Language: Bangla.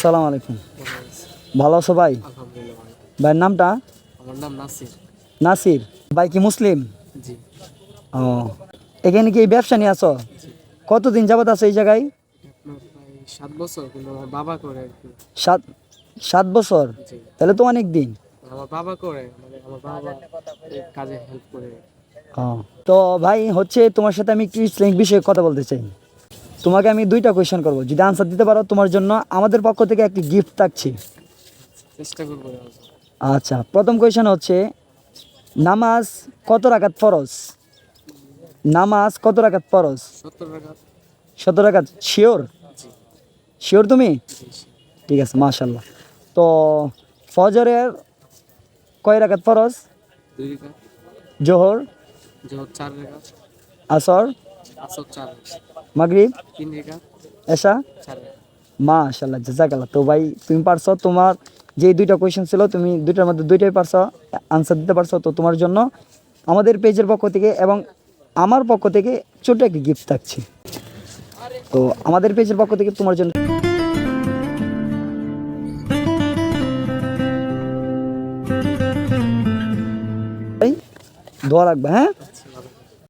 আসসালামু আলাইকুম। ভালো আছো ভাই? ভাইয়ের নামটা? আমার নাম নাসির। নাসির? ভাই কি মুসলিম? জি। ও এখানে কি ব্যবসা নিয়ে আছো? কতদিন যাবত আছো এই জায়গায়? সাত বছর কিন্তু আমার বাবা করে সাত সাত বছর? তাহলে তো অনেক দিন। আমার বাবা করে মানে আমার বাবা কাজে হেল্প করে। ও তো ভাই হচ্ছে তোমার সাথে আমি একটু ইসলামিক বিষয়ে কথা বলতে চাই। তোমাকে আমি দুইটা কোয়েশ্চেন করব। যদি আনসার দিতে পারো তোমার জন্য আমাদের পক্ষ থেকে একটি গিফট থাকছে। চেষ্টা করব আচ্ছা প্রথম কোয়েশ্চেন হচ্ছে নামাজ কত রাখাত ফরজ? নামাজ কত রাখাত ফরজ? শত রাকাত। শিওর শিওর তুমি? ঠিক আছে মাশাল্লাহ তো ফজরের কয় রাখাত ফরজ? জোহর? আসর? আসর চার মাগরিব? এসা মাশাল্লাহ জাজাকাল্লাহ তো ভাই তুমি পারছ তোমার যে দুইটা কোয়েশ্চেন ছিল তুমি দুইটার মধ্যে দুইটাই পারছ আনসার দিতে পারছ। তো তোমার জন্য আমাদের পেজের পক্ষ থেকে এবং আমার পক্ষ থেকে ছোট একটি গিফট থাকছে। তো আমাদের পেজের পক্ষ থেকে তোমার জন্য ভাই, দোয়া রাখবে হ্যাঁ?